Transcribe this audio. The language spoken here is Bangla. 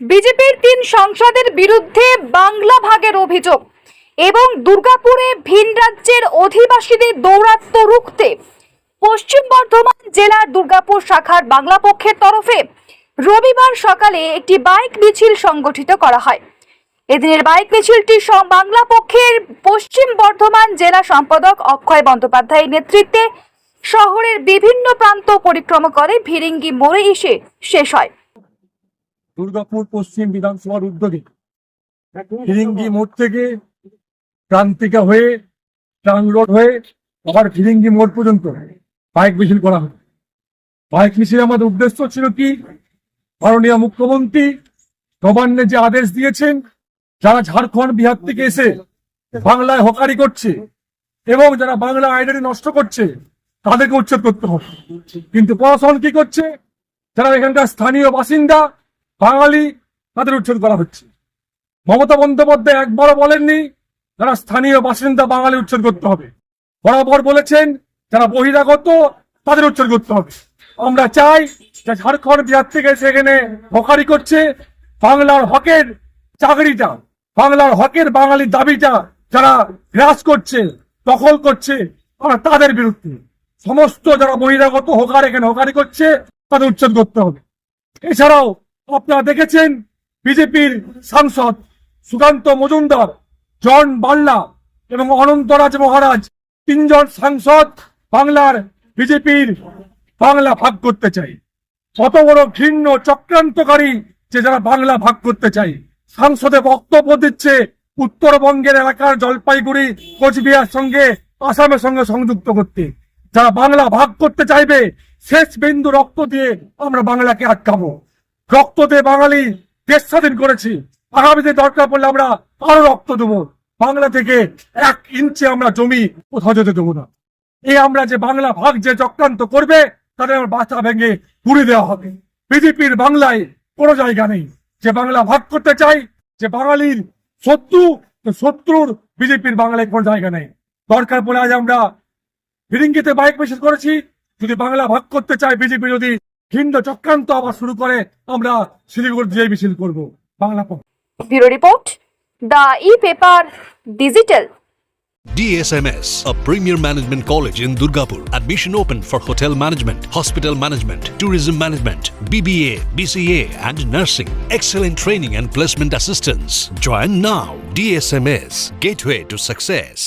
বিজেপির তিন সংসদের বিরুদ্ধে বাংলা ভাগের অভিযোগ এবং দুর্গাপুরে ভিন রাজ্যের অধিবাসীদের দৌরাত্ম্য রুখতে পশ্চিম বর্ধমান জেলার দুর্গাপুর শাখার বাংলা পক্ষের তরফে রবিবার সকালে একটি বাইক মিছিল সংগঠিত করা হয়। এদিনের বাইক মিছিলটি বাংলা পক্ষের পশ্চিম বর্ধমান জেলা সম্পাদক অক্ষয় বন্দ্যোপাধ্যায়ের নেতৃত্বে শহরের বিভিন্ন প্রান্ত পরিক্রমা করে ভিরিঙ্গি মোড়ে এসে শেষ হয়। দুর্গাপুর পশ্চিম বিধানসভার উদ্যোগে ফিরিঙ্গি মোড় থেকে প্রান্তিকা হয়ে, ট্রাং রোড হয়ে আবার ফিরিঙ্গি মোড় পর্যন্ত বাইক মিছিল করা হয় বাইক মিছিল আমাদের উদ্দেশ্য ছিল কি? মাননীয় মুখ্যমন্ত্রী নবান্নে যে আদেশ দিয়েছেন, যারা ঝাড়খণ্ড, বিহার থেকে এসে বাংলায় হকারি করছে এবং যারা বাংলা আইডেন্টি নষ্ট করছে, তাদেরকে উচ্ছেদ করতে হবে। কিন্তু প্রশাসন কি করছে? যারা এখানকার স্থানীয় বাসিন্দা বাঙালি তাদের উচ্ছেদ করা হচ্ছে। মমতা বন্দ্যোপাধ্যায় একবারও বলেননি যারা স্থানীয় বাসিন্দা বাঙালি উচ্ছেদ করতে হবে। বরাবর বলেছেন, যারা বহিরাগত তাদের উচ্ছেদ করতে হবে। আমরা চাই যে ঝাড়খণ্ড বিহার থেকে সেখানে হকারি করছে, বাংলার হকের চাকরিটা, বাংলার হকের বাঙালির দাবিটা যারা গ্রাস করছে, দখল করছে আমরা তাদের বিরুদ্ধে। সমস্ত যারা বহিরাগত হকার এখানে হকারি করছে, তাদের উচ্ছেদ করতে হবে। এছাড়াও আপনারা দেখেছেন বিজেপির সাংসদ সুকান্ত মজুমদার, জন বাল্লা এবং অনন্তরাজ মহারাজ তিনজন সাংসদ বাংলার বিজেপির বাংলা ভাগ করতে চাই। কত বড় ঘৃণ্য চক্রান্তকারী যে যারা বাংলা ভাগ করতে চাই। সংসদে বক্তব্য দিচ্ছে উত্তরবঙ্গের এলাকার জলপাইগুড়ি, কোচবিহার সঙ্গে, আসামের সঙ্গে সংযুক্ত করতে। যারা বাংলা ভাগ করতে চাইবে, শেষ বিন্দু রক্ত দিয়ে আমরা বাংলাকে আটকাবো। রক্ত দিয়ে বাঙালি দেশ স্বাধীন করেছি। আগামীতে দরকার পড়লে আমরা আরও রক্ত দেবো। বাংলা থেকে এক ইঞ্চি আমরা জমি কোথাও যেতে দেবো না। এই আমরা যে বাংলা ভাগ যে চক্রান্ত করবে তাদের আমার বাচ্চা ভেঙে পুড়ে দেওয়া হবে। বিজেপির বাংলায় কোনো জায়গা নেই। যে বাংলা ভাগ করতে চাই, যে বাঙালির শত্রু শত্রুর বিজেপির বাংলায় কোনো জায়গা নেই। দরকার পড়ে আজ আমরা ফিরিঙ্গিতে বাইক মিছিল করেছি। যদি বাংলা ভাগ করতে চায়, বিজেপি যদি ভিন্ন চক্রান্ত আবার শুরু করে আমরা শিলিগুড়ি দিয়ে মিছিল করব Bangla bureau report the e paper digital DSMS, a premier management college in Durgapur. Admission open for hotel management, hospital management, tourism management, BBA, BCA, and nursing. Excellent training and placement assistance. Join now. DSMS, gateway to success.